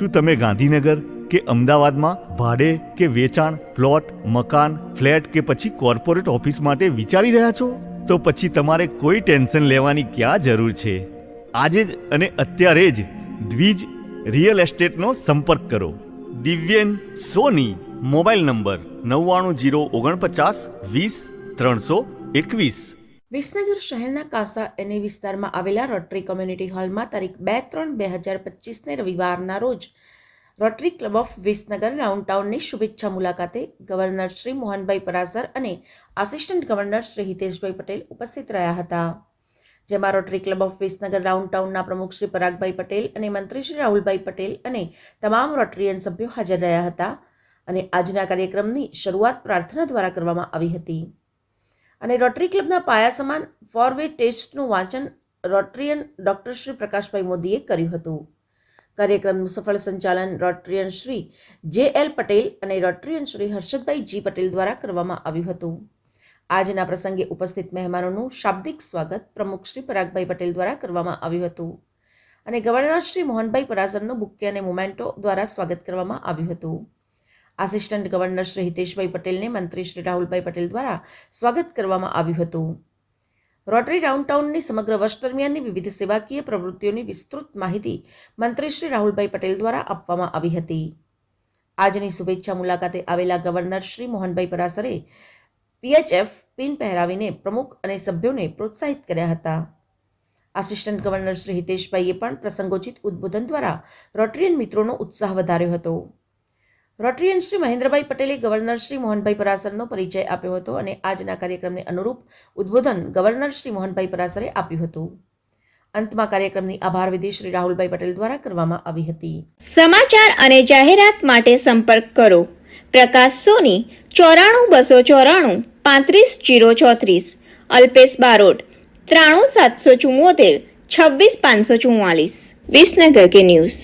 શું તમે ગાંધીનગર કે અમદાવાદમાં ભાડે કે વેચાણ, પ્લોટ, મકાન, ફ્લેટ કે પછી કોર્પોરેટ ઓફિસ માટે વિચારી રહ્યા છો? તો પછી તમારે કોઈ ટેન્શન લેવાની ક્યાં જરૂર છે? આજે જ અને અત્યારે જ દ્વિજ રિયલ એસ્ટેટનો સંપર્ક કરો. દિવ્યેન સોની, મોબાઈલ નંબર નવ્વાણું જીરો ઓગણપચાસ વીસ ત્રણસો એકવીસ. વિસનગર શહેરના કાસા એને વિસ્તારમાં આવેલા રોટરી કોમ્યુનિટી હોલમાં તારીખ બે ત્રણ બે હજાર પચીસને રવિવારના રોજ રોટરી ક્લબ ઓફ વિસનગર ડાઉનટાઉનની શુભેચ્છા મુલાકાતે ગવર્નર શ્રી મોહનભાઈ પરાસર અને આસિસ્ટન્ટ ગવર્નર શ્રી હિતેશભાઈ પટેલ ઉપસ્થિત રહ્યા હતા. જેમાં રોટરી ક્લબ ઓફ વિસનગર ડાઉનટાઉનના પ્રમુખ શ્રી પરાગભાઈ પટેલ અને મંત્રી શ્રી રાહુલભાઈ પટેલ અને તમામ રોટરીયન સભ્યો હાજર રહ્યા હતા અને આજના કાર્યક્રમની શરૂઆત પ્રાર્થના દ્વારા કરવામાં આવી હતી. અને રોટરી ક્લબના પાયા સમાન ફોર વે ટેસ્ટનું વાંચન રોટરીયન ડૉક્ટર શ્રી પ્રકાશભાઈ મોદીએ કર્યું હતું. કાર્યક્રમનું સફળ સંચાલન રોટરીયન શ્રી જે એલ પટેલ અને રોટરીયન શ્રી હર્ષદભાઈ જી પટેલ દ્વારા કરવામાં આવ્યું હતું. આજના પ્રસંગે ઉપસ્થિત મહેમાનોનું શાબ્દિક સ્વાગત પ્રમુખ શ્રી પરાગભાઈ પટેલ દ્વારા કરવામાં આવ્યું હતું. અને ગવર્નર શ્રી મોહનભાઈ પરાસરનું બુકે અને મોમેન્ટો દ્વારા સ્વાગત કરવામાં આવ્યું હતું. આસિસ્ટન્ટ ગવર્નર શ્રી હિતેશભાઈ પટેલને મંત્રી શ્રી રાહુલભાઈ પટેલ દ્વારા સ્વાગત કરવામાં આવ્યું હતું. રોટરી ડાઉનટાઉનની સમગ્ર વર્ષ દરમિયાનની વિવિધ સેવાકીય પ્રવૃત્તિઓની વિસ્તૃત માહિતી મંત્રી શ્રી રાહુલભાઈ પટેલ દ્વારા આપવામાં આવી હતી. આજની શુભેચ્છા મુલાકાતે આવેલા ગવર્નર શ્રી મોહનભાઈ પરાસરે પીએચએફ પિન પહેરાવીને પ્રમુખ અને સભ્યોને પ્રોત્સાહિત કર્યા હતા. આસિસ્ટન્ટ ગવર્નર શ્રી હિતેશભાઈએ પણ પ્રસંગોચિત ઉદ્બોધન દ્વારા રોટરીયન મિત્રોનો ઉત્સાહ વધાર્યો હતો. રોટરીયન શ્રી મહેન્દ્રભાઈ પટેલે ગવર્નર શ્રી મોહનભાઈ પરાસરનો પરિચય આપ્યો હતો અને આજના કાર્યક્રમને અનુરૂપ ઉદ્બોધન ગવર્નર શ્રી મોહનભાઈ પરાસરે આપ્યું હતું. અંતમાં કાર્યક્રમની આભાર વિધિ શ્રી રાહુલભાઈ પટેલ દ્વારા કરવામાં આવી હતી. સમાચાર અને જાહેરાત માટે સંપર્ક કરો. પ્રકાશ સોની, ચોરાણું બસો ચોરાણું, પાંત્રીસ જીરો ચોત્રીસ. અલ્પેશ બારોટ, ત્રાણું સાતસો ચુમ્મોતેર છવ્વીસ પાંચસો ચુમ્માલીસ વિસનગર કે ન્યૂઝ.